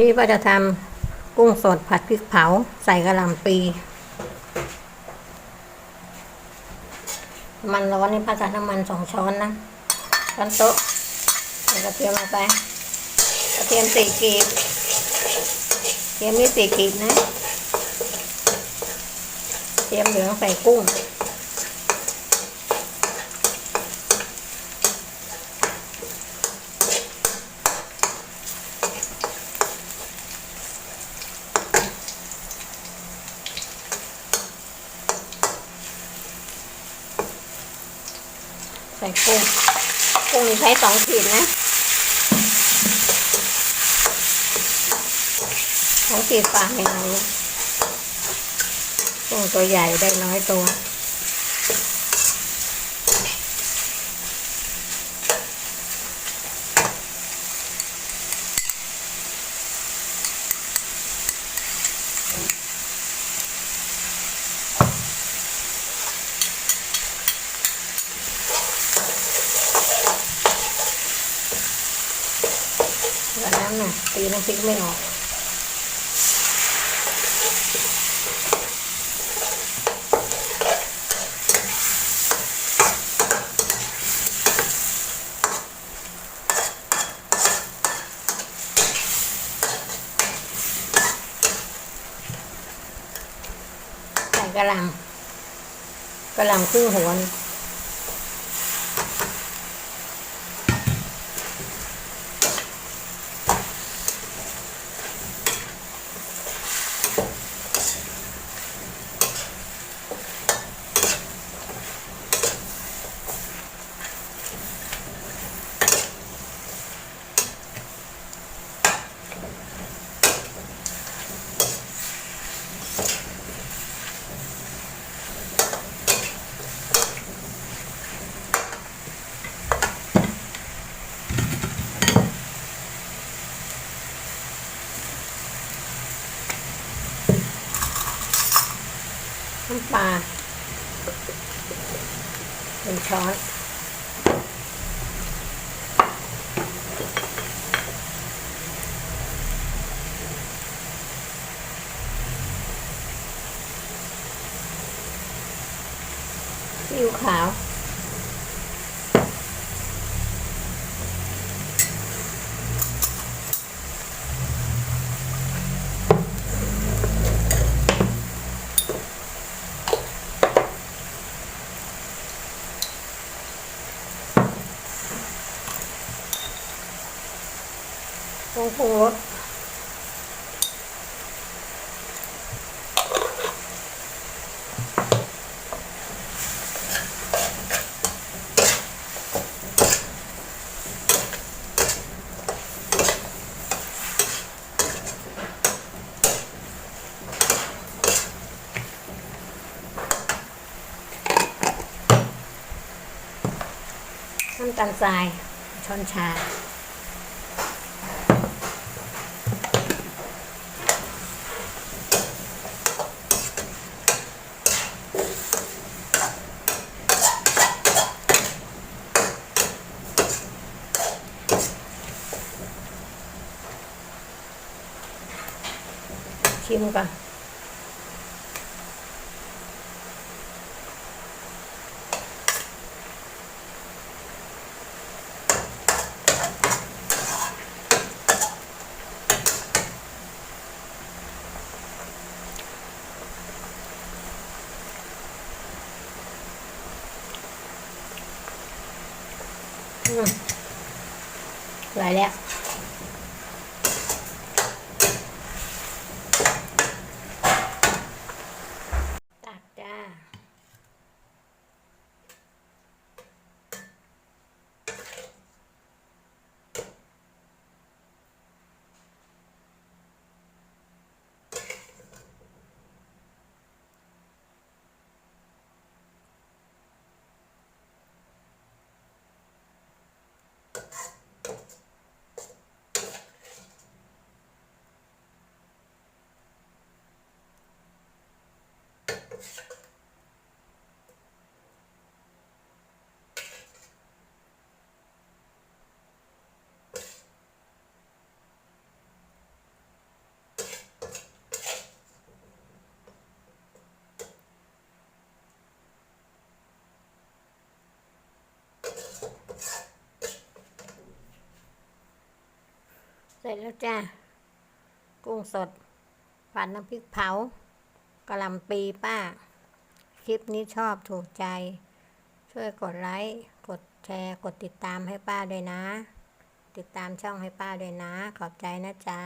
นี่ว่าจะทำกุ้งสดผัดพริกเผาใส่กระหล่ำปี มันร้อนนี่พักกับน้ำมันสองช้อนนะช้อนโต๊ะใส่กระเทียมลงไปกระเทียมสี่กีบเทียมนี่สี่กีบนะเทียมเหลืองใส่กุ้ง ส่กุ้งกุ้งใช้สองขีดนะสองขีดฝาไม่เอาลูกกุ้งตัวใหญ่ได้น้อยตัว แล้วน้ำน่ะตีน้ำพริกไม่ออกกระล่ำกระล่ำครึ่งหัวนี่ น้ำปลาหนึ่งช้อนซีอิ๊วขาว ผงปรุงรสน้ำตาลทรายช้อนชา ชิมก่อนอืม เสร็จแล้วจ้า กุ้งสดผัดน้ำพริกเผา กะลำปีป้า คลิปนี้ชอบถูกใจ ช่วยกดไลค์ กดแชร์ กดติดตามให้ป้าด้วยนะ ติดตามช่องให้ป้าด้วยนะ ขอบใจนะจ๊ะ